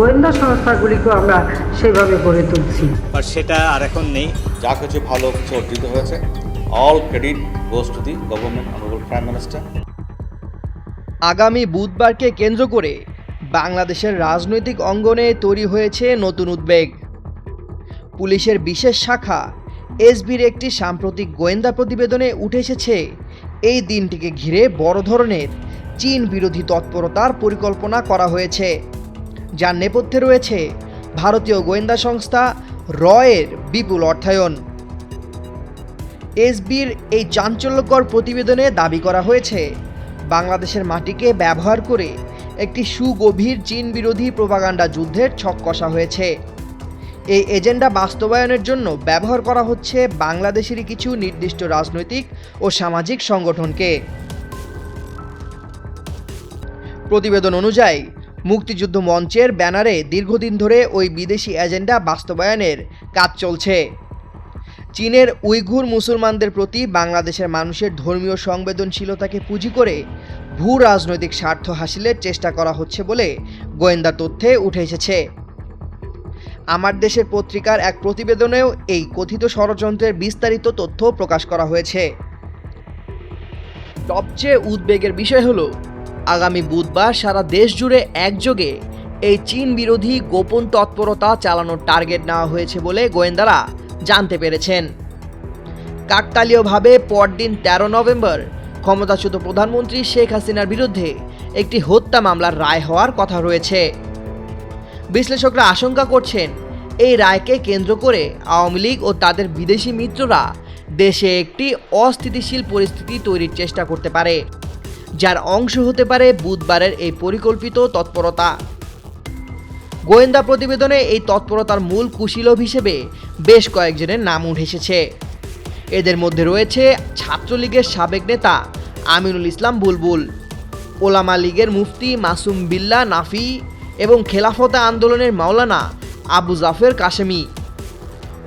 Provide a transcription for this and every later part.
গোয়েন্দা সংস্থাগুলিকেও আমরা সেভাবে গড়ে তুলছি। বাট সেটা আর এখন নেই। যা কিছু ভালো কিছু অর্জিত হয়েছে all credit goes to the government honourable prime minister আগামী বুধবারকে কেন্দ্র করে বাংলাদেশের রাজনৈতিক অঙ্গনে তৈরি হয়েছে নতুন উদ্বেগ। পুলিশের বিশেষ শাখা এসবির একটি সাম্প্রতিক গোয়েন্দা প্রতিবেদনে উঠে এসেছে এই দিনটিকে ঘিরে বড় ধরনের চীন বিরোধী তৎপরতার পরিকল্পনা করা হয়েছে। যার নেপথ্যে রয়েছে ভারতীয় গোয়েন্দা সংস্থা রয়ের বিপুল অর্থায়ন। এসবির এই চাঞ্চল্যকর প্রতিবেদনে দাবি করা হয়েছে, বাংলাদেশের মাটিকে ব্যবহার করে একটি সুগভীর চীন বিরোধী প্রোপাগান্ডা যুদ্ধের ছক কষা হয়েছে। এই এজেন্ডা বাস্তবায়নের জন্য ব্যবহার করা হচ্ছে বাংলাদেশেরই কিছু নির্দিষ্ট রাজনৈতিক ও সামাজিক সংগঠনকে। প্রতিবেদন অনুযায়ী মুক্তিযুদ্ধ মঞ্চের ব্যানারে দীর্ঘদিন ধরে ওই বিদেশি এজেন্ডা বাস্তবায়নের কাজ চলছে। চীনের উইঘুর মুসলমানদের প্রতি বাংলাদেশের মানুষের ধর্মীয় সংবেদনশীলতাকে পুঁজি করে ভূ রাজনৈতিক স্বার্থ হাসিলের চেষ্টা করা হচ্ছে বলে গোয়েন্দা তথ্যে উঠে এসেছে। আমার দেশের পত্রিকার এক প্রতিবেদনেও এই কথিত ষড়যন্ত্রের বিস্তারিত তথ্য প্রকাশ করা হয়েছে। সবচেয়ে উদ্বেগের বিষয় হলো আগামী বুধবার সারা দেশ জুড়ে একযোগে এই চীন বিরোধী গোপন তৎপরতা চালানোর টার্গেট নেওয়া হয়েছে বলে গোয়েন্দারা জানতে পেরেছেন। কাকতালীয়ভাবে পরদিন তেরো নভেম্বর ক্ষমতাচ্যুত প্রধানমন্ত্রী শেখ হাসিনার বিরুদ্ধে একটি হত্যা মামলার রায় হওয়ার কথা রয়েছে। বিশ্লেষকরা আশঙ্কা করছেন, এই রায়কে কেন্দ্র করে আওয়ামী লীগ ও তাদের বিদেশি মিত্ররা দেশে একটি অস্থিতিশীল পরিস্থিতি তৈরির চেষ্টা করতে পারে। যার অংশ হতে পারে বুধবারের এই পরিকল্পিত তৎপরতা। গোয়েন্দা প্রতিবেদনে এই তৎপরতার মূল কুশীলভ হিসেবে বেশ কয়েকজনের নাম উঠে এসেছে। এদের মধ্যে রয়েছে ছাত্রলীগের সাবেক নেতা আমিনুল ইসলাম বুলবুল, ওলামা লীগের মুফতি মাসুম বিল্লা নাফি এবং খেলাফতে আন্দোলনের মাওলানা আবু জাফের কাশেমি।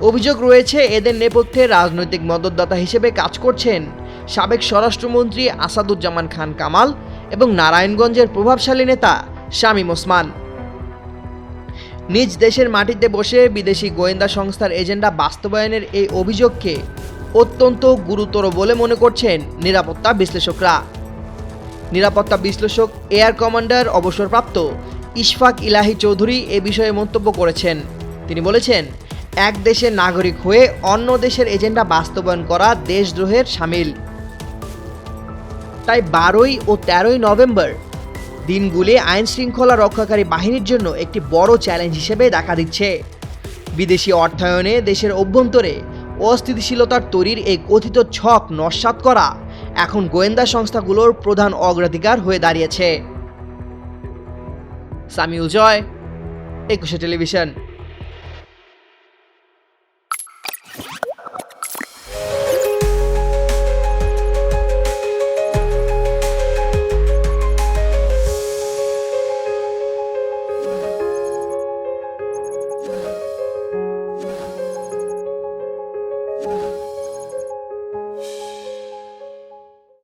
অভিযোগ রয়েছে, এদের নেপথ্যে রাজনৈতিক মদতদাতা হিসেবে কাজ করছেন সাবেক স্বরাষ্ট্রমন্ত্রী আসাদুজ্জামান খান কামাল এবং নারায়ণগঞ্জের প্রভাবশালী নেতা শামীম ওসমান। নিজ দেশের মাটিতে বসে বিদেশি গোয়েন্দা সংস্থার এজেন্ডা বাস্তবায়নের এই অভিযোগকে অত্যন্ত গুরুতর বলে মনে করছেন নিরাপত্তা বিশ্লেষকরা। নিরাপত্তা বিশ্লেষক এয়ার কমান্ডার অবসরপ্রাপ্ত ইশফাক ইলাহি চৌধুরী এ বিষয়ে মন্তব্য করেছেন। তিনি বলেছেন, এক দেশের নাগরিক হয়ে অন্য দেশের এজেন্ডা বাস্তবায়ন করা দেশদ্রোহের সামিল। তাই বারোই ও তেরোই নভেম্বর। দিনগুলি আইন শৃঙ্খলা রক্ষাকারী বাহিনীর জন্য একটি বড় চ্যালেঞ্জ হিসেবে দেখা দিচ্ছে। বিদেশি অর্থায়নে দেশের অভ্যন্তরে অস্থিতিশীলতার তৈরির এই কথিত ছক নস্বাত করা এখন গোয়েন্দা সংস্থাগুলোর প্রধান অগ্রাধিকার হয়ে দাঁড়িয়েছে। সামিউল জয়, একুশে টেলিভিশন।